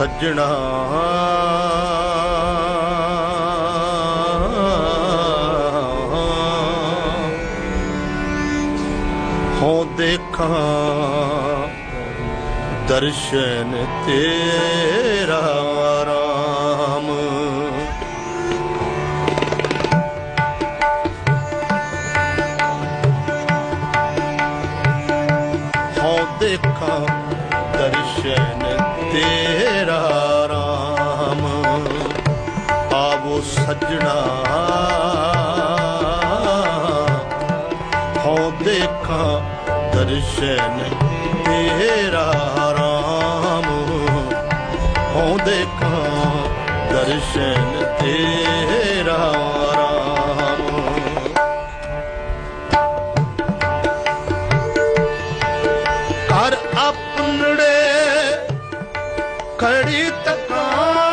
ਸੱਜਣਾ ਹੋ ਦੇਖਾਂ ਦਰਸ਼ਨ ਤੇਰਾ ਰਾਮ। ਹੋ ਦੇਖਾਂ ਦਰਸ਼ਨ ਤੇਰਾ ਰਾਮ। ਆਵੋ ਸੱਜਣਾ। ਹੋ ਦੇਖਾਂ ਦਰਸ਼ਨ ਤੇਰਾ ਰਾਮ। ਹੋ ਦੇਖਾਂ ਦਰਸ਼ਨ ਤੇਰਾ ਰਾਮ। ਕਰ ਆਪਣੜੇ ਖੜੀ ਤਕਾਂ